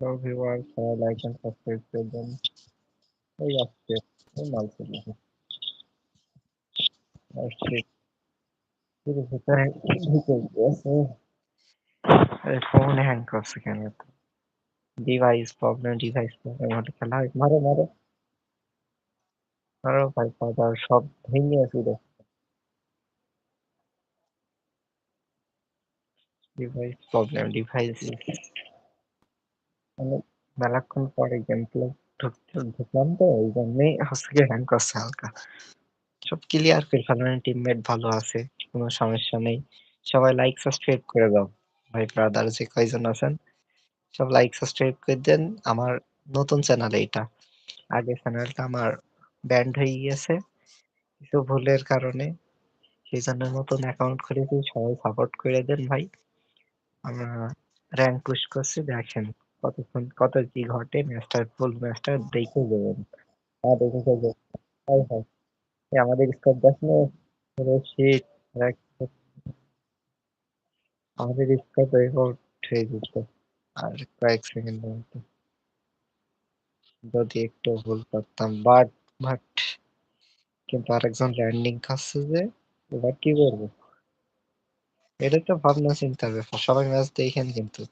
Viewers সবাই like and subscribe করে দেন এই আসছে এই মাল চলে আসছে ফোন হ্যাং করছে কেন ডিভাইস প্রবলেম ডিভাইস প্রবলেম হলে খেলা হয় মারো মারো মারো ভাই পাউডার সব ভেঙে আছে ডিভাইস প্রবলেম ডিভাইস মানে মেলাক্ষণ পরে গেম প্লে ঢুকলাম তো, এই জন্যই হচ্ছে হ্যাং করছে হালকা। সব ক্লিয়ার ফেলবেন টিমমেট ভালো আছে, কোনো সমস্যা নেই। সবাই লাইক সাবস্ক্রাইব করে দাও। ভাই ব্রাদার যে কয়জন আছেন, সব লাইক সাবস্ক্রাইব করে দেন। আমার নতুন চ্যানেল এইটা। আগে চ্যানেলটা আমার ব্যান্ড হয়ে গিয়েছে, কিছু ভুলের কারণে। সেই জন্য নতুন অ্যাকাউন্ট খুলেছি, সবাই সাপোর্ট করে দেন ভাই। আমরা র্যাঙ্ক পুশ করছি, দেখেন। কতক্ষণ, কত কি ঘটে ম্যাচটা ফুল ম্যাচটা দেখে দেবেন আর দেখে দেবেন হাই হাই আমাদের স্কোর শিট আমাদের স্কোর রেকর্ড হয়ে আর কয়েক সেকেন্ড মধ্যে। যদি একটু ভুল করতাম বাট বাট কিন্তু আরেকজন ল্যান্ডিং খাচ্ছে যে, এবার কি করব? এটা তো ভাবনা চিন্তার ব্যাপার। সবাই ম্যাচ দেখেন কিন্তু।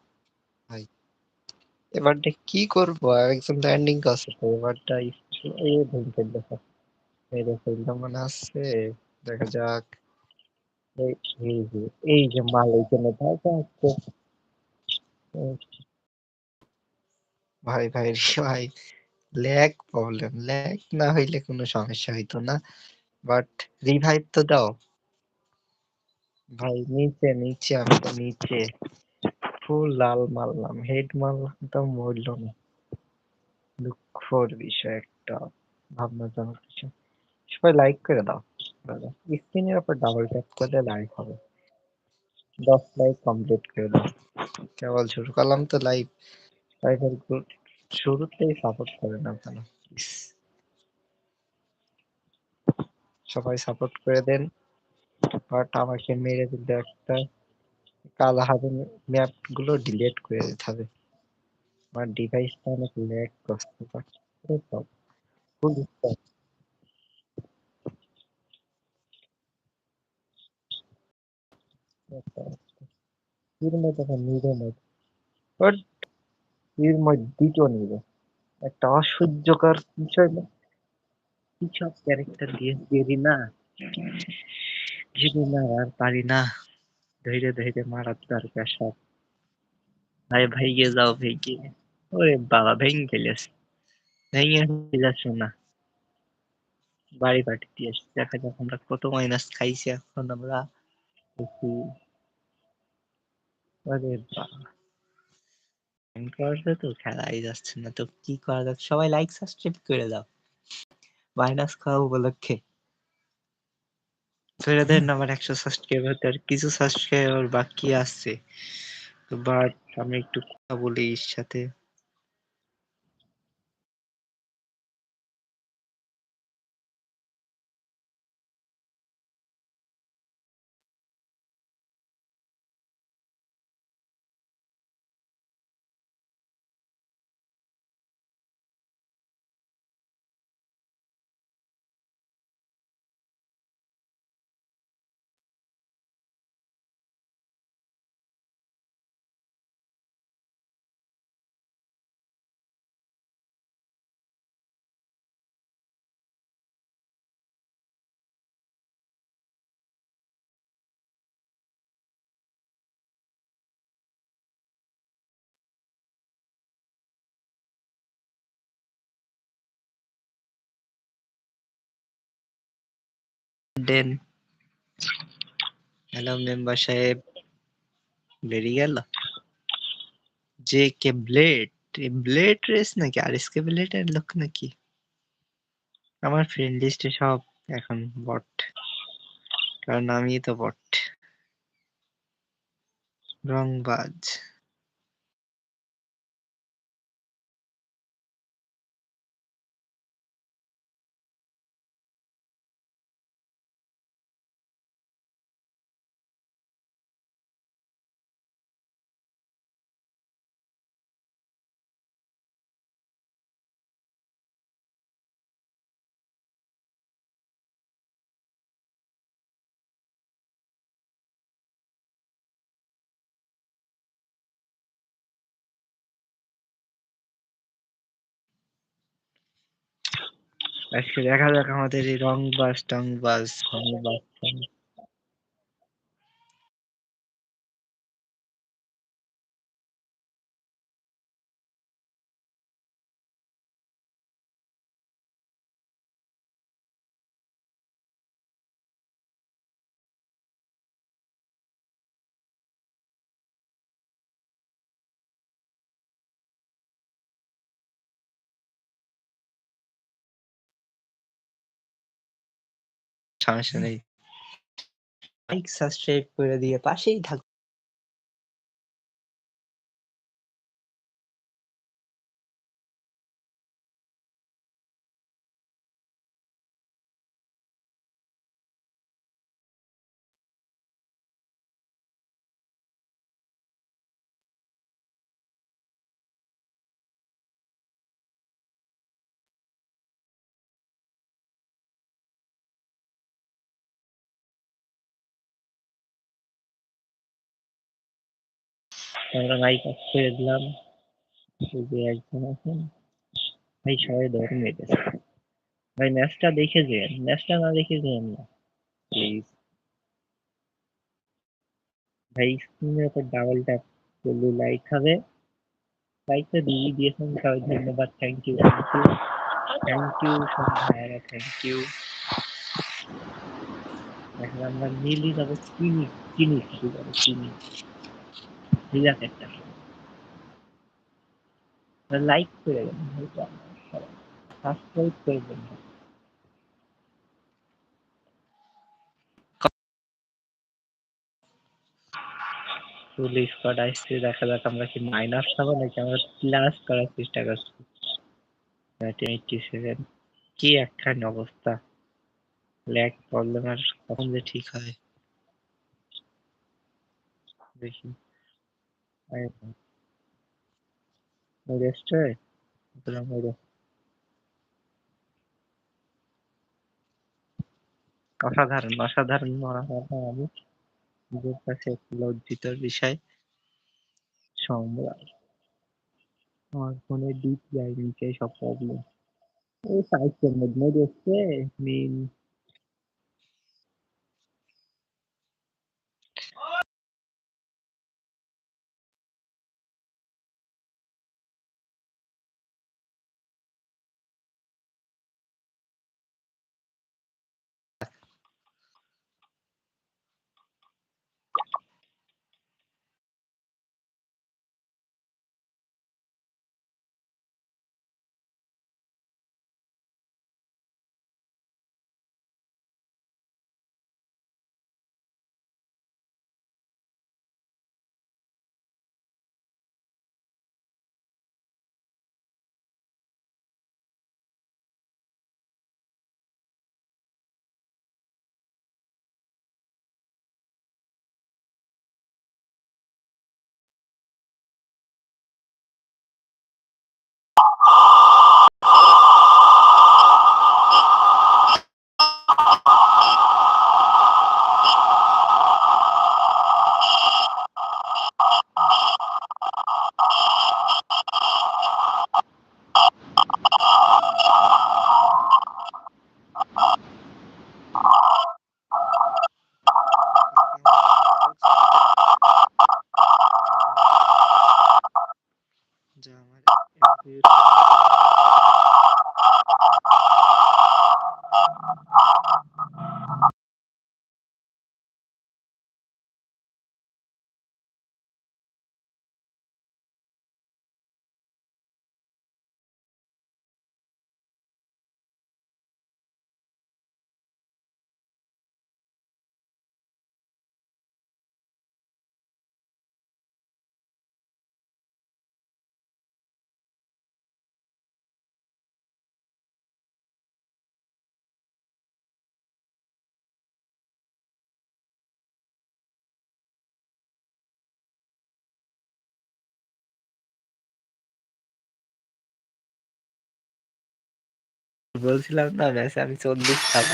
এবারটা কি করব? আরেকজন ল্যান্ডিং করছে এবারটা এই ভুল করলে মেরে ফেলতে মনে আসছে, দেখা যাক। এই এই যে এই যে মাল এইখানে দেখা যাচ্ছে ভাই ভাই ভাই ল্যাগ প্রবলেম ল্যাগ না হইলে কোনো সমস্যা হইতো না। বাট রিভাইভ তো দাও। ভাই, নিচে নিচে আমি তো নিচে। ফুল লাল মারলাম হেড মারলাম তো মরলো না দুঃখর বিষয় একটা, ভাবনাজনক বিষয়। সবাই লাইক করে দাও স্ক্রিনের উপর ডাবল ট্যাপ করলে লাইক হবে। দশ লাইক কমপ্লিট করে দাও। কেবল শুরু করলাম তো লাইভ লাইভের শুরুতেই সাপোর্ট করে না কেন? সবাই সাপোর্ট করে দেন। বাট আমাকে মেরে দিলে একটা। হাতে ম্যাপগুলো করে হবে। আমার ডিভাইসটা অনেক ল্যাগ করতে পারছে ফুল এর মধ্যে একটা অসহ্যকর বিষয় না। কিছু ক্যারেক্টার দিয়ে দিয়ে না, যদি না আর পারি না। ধৈর্য ধৈর্য মারার দরকার সব ভাই ভেঙে যাও ভেঙে ওরে বাবা ভেঙে গেলেছে ভেঙে যাচ্ছে না বাড়ি পাটি দিয়ে দেখা যাক আমরা কত মাইনাস খাইছি এখন আমরা তো খেলাই যাচ্ছে না তো কি করা যাক সবাই লাইক সাবস্ক্রাইব করে দাও মাইনাস খাওয়া উপলক্ষে করে দেন আমার একশো সাবস্ক্রাইবার আর কিছু সাবস্ক্রাইবার বাকি আছে। বাট আমি একটু কথা বলি এর সাথে। দেন। হ্যালো মেম্বার সাহেব। বেরিয়ে গেল? যে কে ব্লেড ব্লেড রেস নাকি? আর এস কে ব্লেড এর লোক নাকি? আমার ফ্রেন্ড লিস্টে সব এখন বট কারণ আমি তো বট রংবাজ। আজকে দেখা যাক আমাদের এই রংবাজ বাস টং টং সমস্যা নেই। লাইক সাবস্ক্রাইব করে দিয়ে পাশেই থাকুন আমরা লাইক অফ করে দিলাম। যে একজন আছেন ভাই সবাই দৌড় মেরেছে ভাই ম্যাচটা দেখে যেন ম্যাচটা না দেখে যেন না প্লিজ ভাই স্ক্রিনের উপর ডাবল ট্যাপ করলে লাইক হবে। লাইকটা দিয়ে দিয়েছেন সবাই, ধন্যবাদ। থ্যাংক ইউ থ্যাংক ইউ সব ভাইয়ারা থ্যাংক ইউ এখন আমরা নীলই যাব, চিনি চিনি যাব চিনি। আছে একটা লাইক করে দেন সাবস্ক্রাইব করে দেন ফুল স্কোয়াড আসছে দেখা যাক আমরা কি মাইনাস খাব নাকি আমরা প্লাস করার চেষ্টা করছি কি একখান অবস্থা ল্যাগ প্রবলেম আর কখন যে ঠিক হয় দেখি হয় অসাধারণ অসাধারণ মনে হয় আমি নিজের কাছে লজ্জিত বিষয় সম্রাট আমার ফোনে ডিপ সব প্রবলেম ওই সাইকের মধ্যে দেখছে মেন বলছিলাম না ম্যাচে আমি চল্লিশ খাব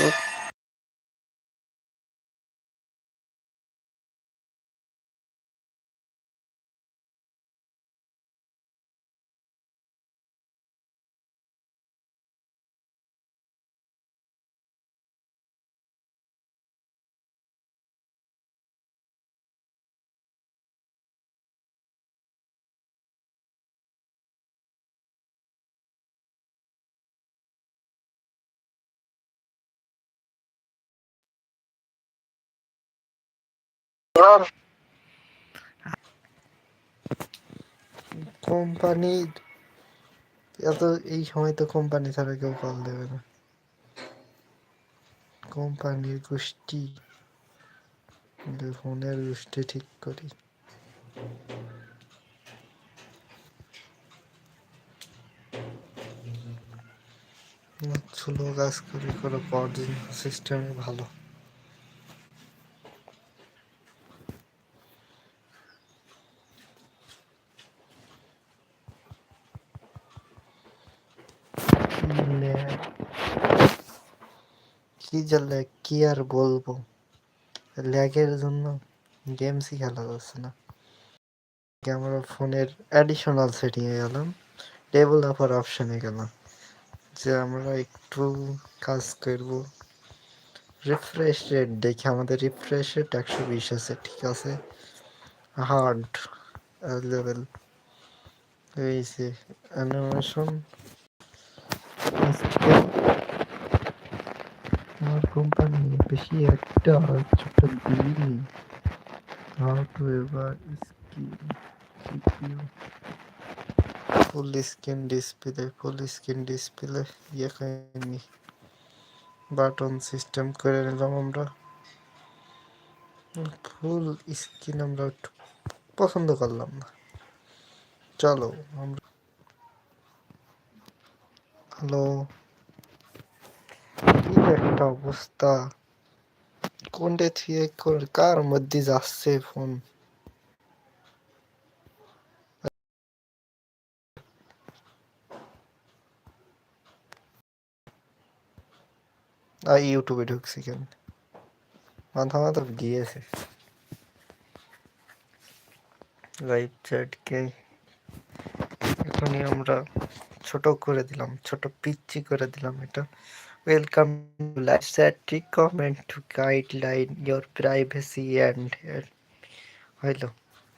কোম্পানির এত, এই সময় তো কোম্পানি ছাড়া কেউ কল দেবে না। কোম্পানির গোষ্ঠী ফোনের গোষ্ঠী ঠিক করি। স্লো কাজ করি করে পরদিন সিস্টেমে ভালো ল্যাগ। কি যে ল্যাগ কি আর বলব? ল্যাগের জন্য গেমসই খেলা যাচ্ছে না। আমরা ফোনের অ্যাডিশনাল সেটিংয়ে গেলাম ডেভেলপার অপশানে গেলাম, যে আমরা একটু কাজ করব। রিফ্রেশ রেট দেখি, আমাদের রিফ্রেশ রেট একশো বিশ আছে, ঠিক আছে? হার্ড লেভেল এই যে অ্যানিমেশন কোম্পানি বেশি একটা ছোট্ট দিইনি how to ever skin CPU full screen display full screen display ইয়ে খাইনি বাটন সিস্টেম করে নিলাম আমরা ফুল স্ক্রিন আমরা একটু পছন্দ করলাম না চলো আমরা হ্যালো কি একটা অবস্থা? কোনটা কোন- কার মধ্যে যাচ্ছে ফোন? আর ইউটিউবে ঢুকছি কেন? মাথা মাথা গিয়েছে। লাইভ চ্যাটকে এখনই আমরা ছোট করে দিলাম, ছোট পিচ্ছি করে দিলাম এটা। Welcome live chat recommend to guideline your privacy and হইল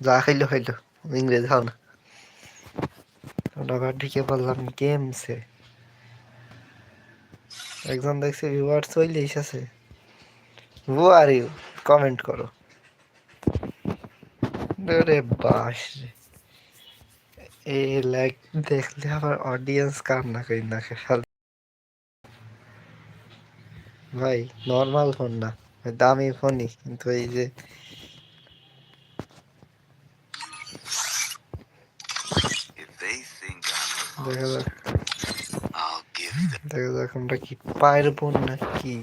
যা হইল হইল ইংরেজ হও না আমরা আবার ঢুকে বললাম গেমসে একজন দেখছি ভিউয়ার চলে এসেছে হু আর ইউ কমেন্ট করো। রে বাস রে। এই লাইক দেখলে আবার অডিয়েন্স কার না খালি ভাই নর্মাল ফোন না। দামি ফোনই কিন্তু এই যে দেখা যাক. দেখা যাক আমরা কি পারব না কি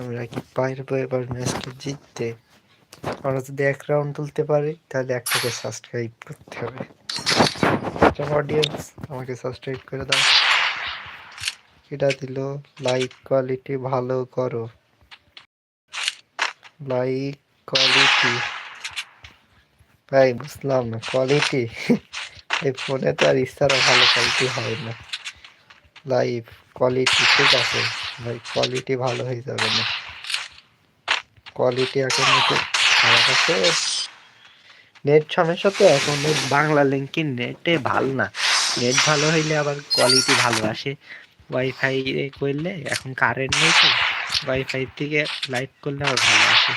আমরা কি পারব এবার ম্যাচটা জিততে? আমরা যদি এক রাউন্ড তুলতে পারি তাহলে একটাকে সাবস্ক্রাইব করতে হবে। অডিয়েন্স আমাকে সাবস্ক্রাইব করে দাও। এটা দিল লাইক কোয়ালিটি ভালো করো। Like quality? ভাই, বুঝলাম না, কোয়ালিটি? এই ফোনে তো আর ইচ্ছারা ভালো কোয়ালিটি হয় না। লাইভ কোয়ালিটি ঠিক আছে, ভাই, কোয়ালিটি ভালো হয়ে যাবে না। কোয়ালিটি এখন একটু খারাপ আছে। নেট সমস্যা তো, এখন বাংলা লিঙ্কি নেটে ভালো না? নেট ভালো হইলে আবার কোয়ালিটি ভালো আসে। ওয়াইফাই করলে এখন কারেন্ট নেই তো ওয়াইফাই থেকে লাইট করলে আবার ভালো আসে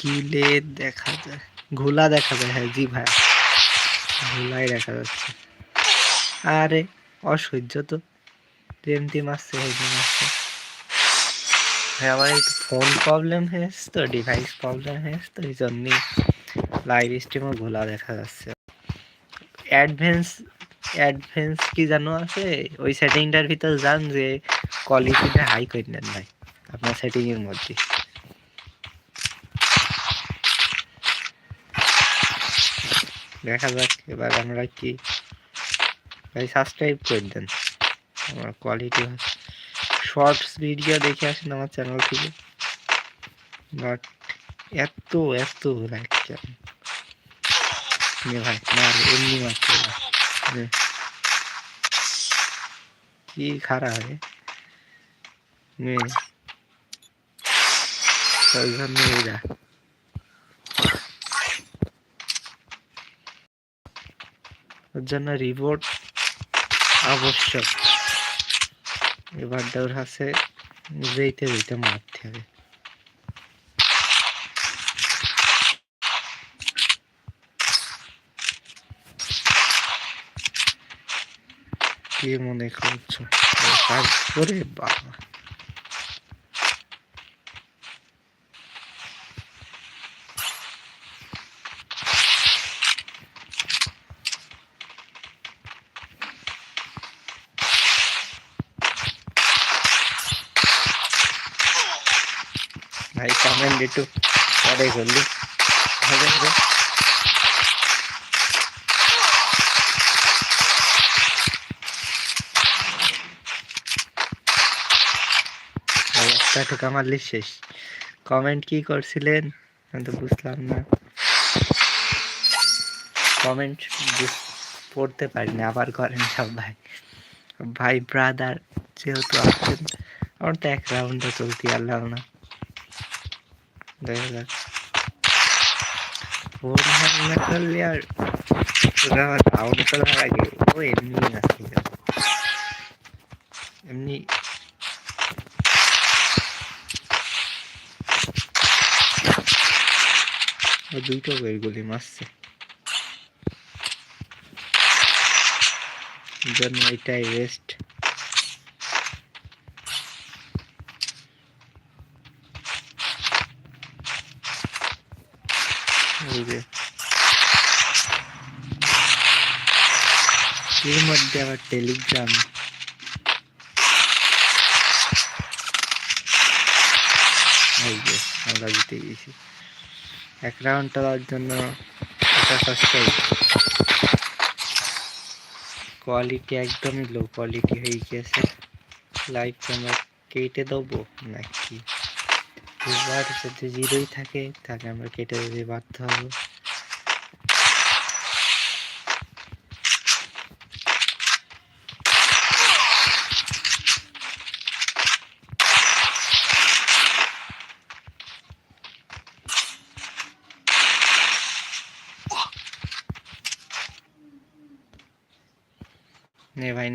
গিলে দেখা যায়, ঘোলা দেখা যায় হ্যাঁ জি ভাই, ঘোলাই দেখা যাচ্ছে। আরে, অসহ্য তো যেমতি মারছে হেমতি মারছে হ্যাঁ আমার একটু ফোন প্রবলেম হয়েছে তো ডিভাইস প্রবলেম হয়েছে তো, এই জন্যই লাইভ স্ট্রিমও ঘোলা দেখা যাচ্ছে। অ্যাডভেন্স অ্যাডভেন্স কি জানো আছে? ওই সেটিংটার ভিতর যান যে কোয়ালিটিটা হাই করে নেন ভাই। আপনার সেটিংয়ের মধ্যে। দেখা যাক, এবার আমরা কি? ভাই সাবস্ক্রাইব করে দেন। আমার কোয়ালিটি শর্টস ভিডিও দেখে আসেন আমার চ্যানেল থেকে। বাট এত এত লাইক কেন? নে ভাই মার, এমনি মারছে কি খারাপ রে। নে। জন্য এরা ওর জন্য রিপোর্ট আবশ্যক। এবার দৌড় আছে যেইতে যেইতে মারতে হবে। কি মনে করছ। কাজ করে বাবা। ভাই কমেন্ট একটু পরে করলি। হবে একটা ঠোকা মারলি শেষ। কমেন্ট কি করছিলেন? আমি তো বুঝলাম না। কমেন্ট পড়তে পারিনি আবার করেন সব ভাই ভাই ব্রাদার যেহেতু আছেন, আমার তো এক রাউন্ডও চলতে পারলাম না। দেখা যাক। না করলে আর আমার আগে ও এমনি দুইটো বের গুলি মারছে। জন্য এটাই বেস্ট এর মধ্যে আবার টেলিগ্রাম আমরা জিতে গেছি। এক রাউন্ড দেওয়ার জন্য কোয়ালিটি একদমই লো কোয়ালিটি হয়ে গিয়েছে। লাইভ আমরা কেটে দেবো নাকি? যদি জিরোই থাকে, তাহলে আমরা কেটে দিতে বাধ্য হব।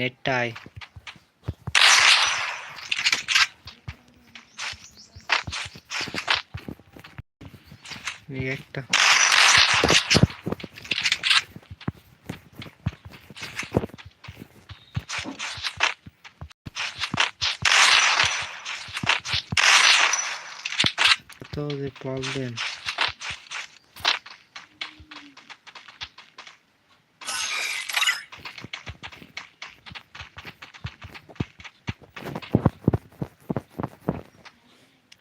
নে ভাই নেটটা আয় এই একটা। তো যে প্রবলেম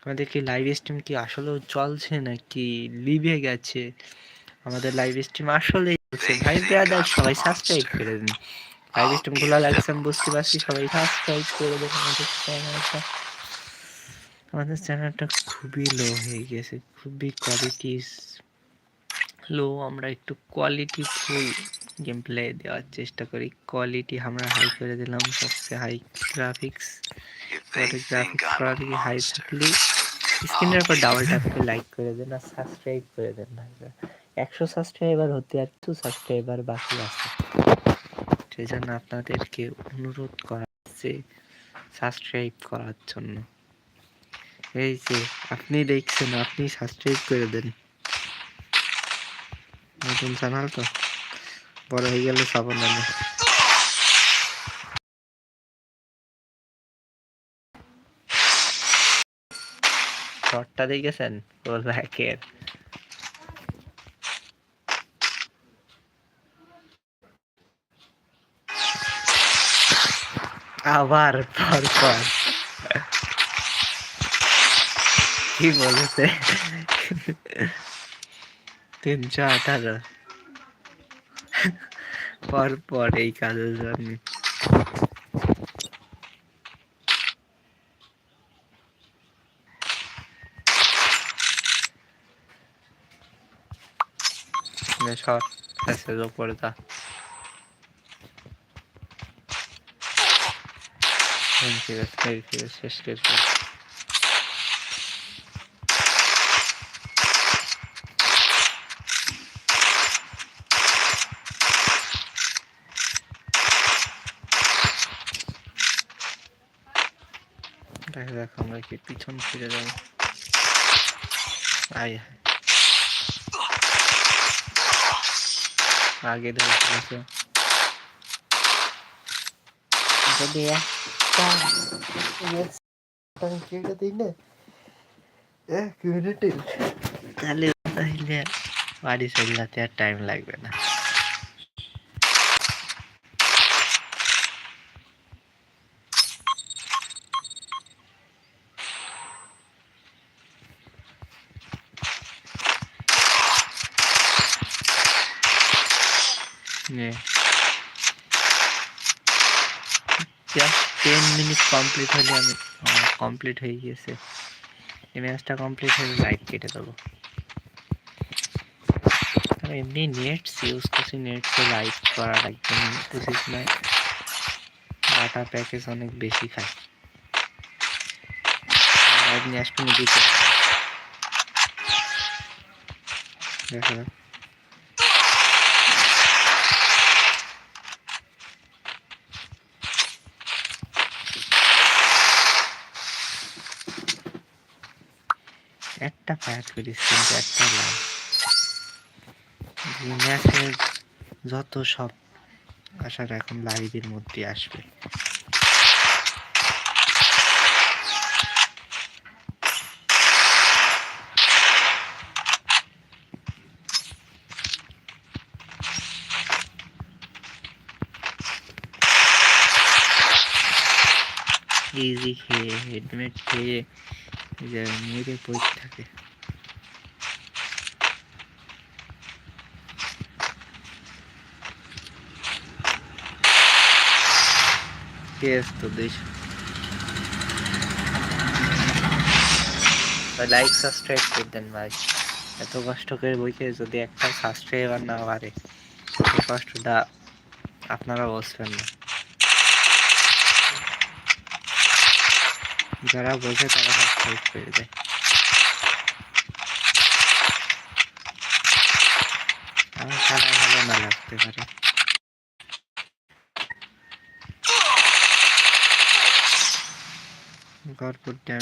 আমাদের কি লাইভ স্ট্রিম কি আসলেও চলছে নাকি লিভে গেছে? আমাদের লাইভ স্ট্রিম আসলে চলছে। ভাই ব্রাদার সবাই সাবস্ক্রাইব করে দিন। লাইভ স্ট্রিম খোলা লাগছে আমি বুঝতে পারছি সবাই সাবস্ক্রাইব করে দেবেন আমাদের চ্যানেলটা আমাদের চ্যানেলটা খুবই লো হয়ে গেছে খুবই কোয়ালিটি লো আমরা একটু কোয়ালিটি ফুল গেম প্লে দেওয়ার চেষ্টা করি। কোয়ালিটি আমরা হাই করে দিলাম সবচেয়ে হাই গ্রাফিক্স পরে গ্রাফিক্স কোয়ালিটি হাই থাকলে স্ক্রিনের উপর ডাবল ট্যাপ করে লাইক করে দেন আর সাবস্ক্রাইব করে দেন ভাইরা একশো সাবস্ক্রাইবার হতে আর কিছু সাবস্ক্রাইবার বাকি আছে। সেই জন্য আপনাদেরকে অনুরোধ করা হচ্ছে সাবস্ক্রাইব করার জন্য। এই যে আপনি দেখছেন আপনি সাবস্ক্রাইব করে দেন। নতুন চ্যানেল তো? বড় হয়ে গেলে সব শর্টটা দেখেছেন? ওর ব্যাকের আবার পর পর কি বলেছে? তিনশো আঠারো। পর পর এই কাজের জন্য। ওপরে তা ঠিক আছে ঠিক আছে শেষ শেষ শেষ। দেখা যাক আমরা কি পিছন ফিরে যাব আয় আগে ধরেছে যদি একটা কেটে দিই না। এক মিনিটে তাহলে তাহলে বাড়ি চলতে আর টাইম লাগবে নে। কমপ্লিট হলে আমি কমপ্লিট হয়ে গিয়েছে। এই ম্যাচটা কমপ্লিট হলে লাইট কেটে দেবো। এমনি নেটস ইউজ করছি নেটসে লাইট করার একদম উচিত নয়। ডাটা প্যাকেজ অনেক বেশি খায়। লাইট নিয়ে দিতে দেখা। ফায়ার করিস কিন্তু একটা লাভ ম্যাচের যত সব আসার এখন লাইভের মধ্যে আসবে। ইজি খেয়ে হেডমেট খেয়ে মরে পড়ে থাকে। কেস তো দেশ? লাইক সাবস্ক্রাইব করে দেন ভাই। এত কষ্ট করে বইকে যদি একটা সাবস্ক্রাইবার না পারে কষ্টটা আপনারা বুঝবেন না। যারা বোঝে তারা সাবস্ক্রাইব করে দেয়। আমার খেলা ভালো না লাগতে পারে। कार पर टै --